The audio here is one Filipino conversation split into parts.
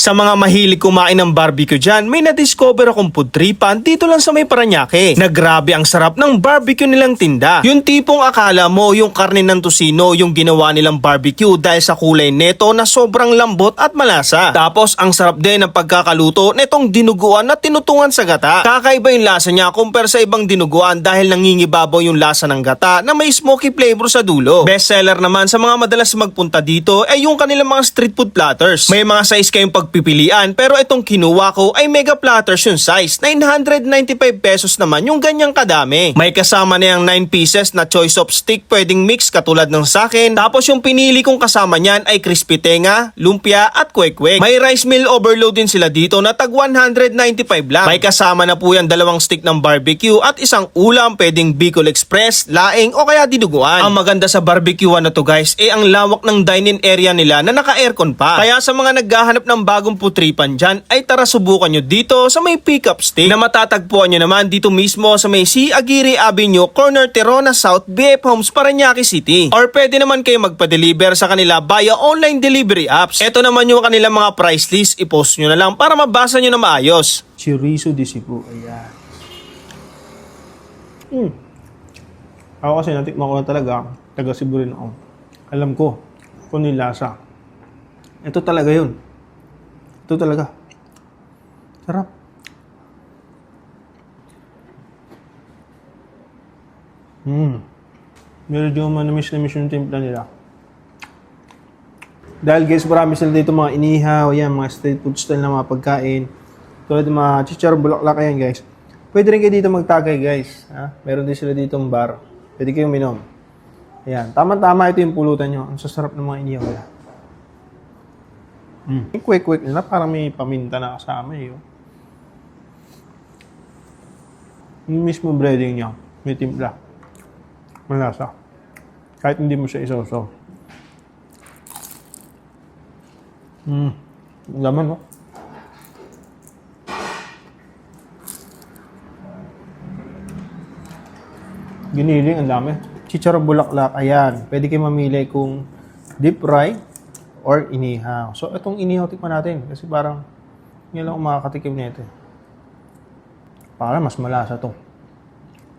Sa mga mahilig kumain ng barbecue dyan, may na-discover akong food tripan dito lang sa may Paranaque. Na grabe ang sarap ng barbecue nilang tinda. Yung tipong akala mo yung karne ng tusino yung ginawa nilang barbecue dahil sa kulay neto na sobrang lambot at malasa. Tapos ang sarap din ng pagkakaluto netong dinuguan na tinutungan sa gata. Kakaiba yung lasa niya compare sa ibang dinuguan dahil nangingibabaw yung lasa ng gata na may smoky flavor sa dulo. Bestseller naman sa mga madalas magpunta dito ay yung kanilang mga street food platters. May mga size kayong pagpipilian pero itong kinuha ko ay mega platters yung size. 995 pesos naman yung ganyang kadami. May kasama na yung 9 pieces na choice of stick pwedeng mix katulad ng sakin. Tapos yung pinili kong kasama niyan ay crispy tenga, lumpia at kwek-kwek. May rice meal overload din sila dito na tag 195 lang. May kasama na po yan dalawang stick ng barbecue at isang ulam pwedeng Bicol Express, laing o kaya dinuguan. Ang maganda sa barbecue na to guys eh ang lawak ng dining area nila na naka-aircon pa. Kaya sa mga naghahanap ng bagong putripan dyan ay tara subukan nyo dito sa may pickup stick na matatagpuan nyo naman dito mismo sa may C. Aguirre Avenue, corner Terona South, BF Homes, Paranaque City. Or pwede naman kayo magpa-deliver sa kanila via online delivery apps. Ito naman yung kanilang mga price list. I-post nyo na lang para mabasa nyo na maayos. Chorizo de Cebu. Ayan. Hmm. Ako kasi natikman ko na talaga, taga Cebu rin ako. Alam ko kung yung lasa. Ito talaga yun. Ito talaga. Sarap. Hmm. Medyo manamis na miss yung timpla nila. Dahil guys, marami sila dito mga inihaw, yan, mga street food style na mga pagkain. Tulad ng mga chichar bulaklak, ayan guys. Pwede rin kayo dito magtagay guys. Ha? Meron din sila dito bar. Pwede kayong minom. Ayan, tama-tama ito yung pulutan nyo. Ang sasarap ng mga inihaw nila. Mm. Yung quick-quick nila, parang may paminta na kasama eh. oh. Yung mismo breading niya, may timpla. Malasa. Kahit hindi mo siya isoso. Mm. Laman, no? Giniling, ang dami. Chicharo bulaklak, ayan. Pwede kayo mamili kung deep fry or inihaw. So, itong inihaw, tikman natin. Kasi parang, yun lang makakatikim nito. eh. Parang mas malasa to.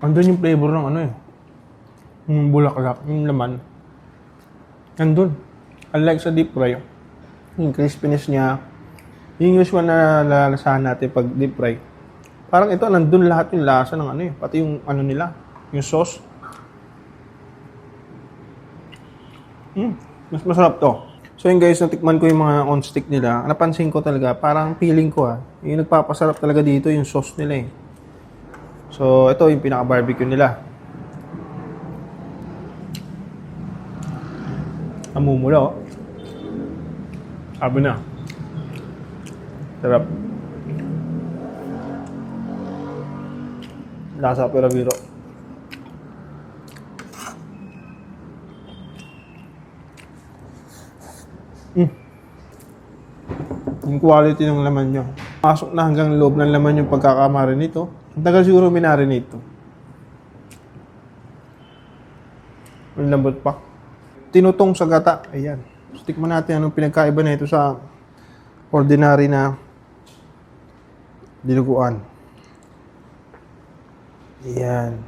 Andun yung flavor ng ano eh. Yung bulaklak, yung laman. Andun. Unlike sa deep fry, yung crispiness niya, yung usual na lalasahan natin pag deep fry, parang ito, nandun lahat yung lasa ng ano eh. Pati yung ano nila, yung sauce. Mm, mas masarap to. So yun guys, natikman ko yung mga on stick nila. Napansin ko talaga, parang feeling ko ah, yung nagpapasarap talaga dito yung sauce nila eh. So ito yung pinaka barbecue nila. Amumula oh. Sabi na. Sarap. Lasa pero biro. Mm. Yung quality ng laman nyo. Pasok na hanggang loob ng laman yung pagkakamari nito. Ang tagal siguro minarinate ito. Ang lambot pa. Tinutong sa gata. Ayan. So, natin anong pinagkaiba na ito sa ordinary na dinuguan. Ayan.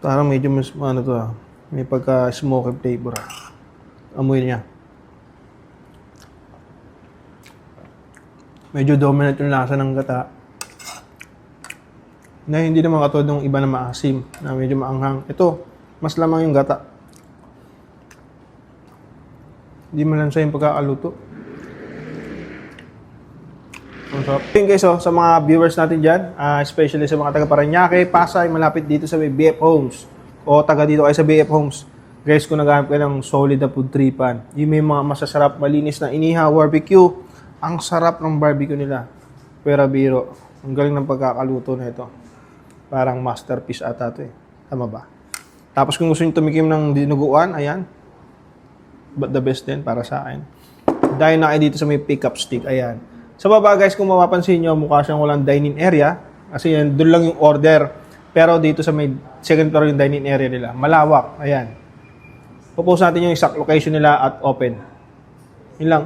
Parang medyo mas ano to ah. May pagka-smoky flavor ah. Amoy niya. Medyo dominant yung lasa ng gata. Na hindi naman katulad ng iba na maasim, na medyo maanghang. Ito, mas lamang yung gata. Hindi malansa yung pagkakaluto. Sarap. Yun guys, oh, sa mga viewers natin dyan, ah, especially sa mga taga Paranaque, Pasay, malapit dito sa BF Homes, o taga dito kayo sa BF Homes, guys, kung naghahanap kayo ng solid na food tripan, yung may mga masasarap, malinis na inihaw, barbecue, ang sarap ng barbecue nila. Pero biro, ang galing ng pagkakaluto na ito. Parang masterpiece ata ito eh. Tama ba? Tapos kung gusto nyo tumikim ng dinuguan, ayan, but the best din para sa akin. Dahil na kayo dito sa may pickup stick, ayan. Sa baba guys, kung mapapansin nyo, mukha siyang walang dining area. Kasi yan, doon lang yung order. Pero dito sa may second floor yung dining area nila. Malawak, ayan. Pupost natin yung exact location nila at open. Yun lang.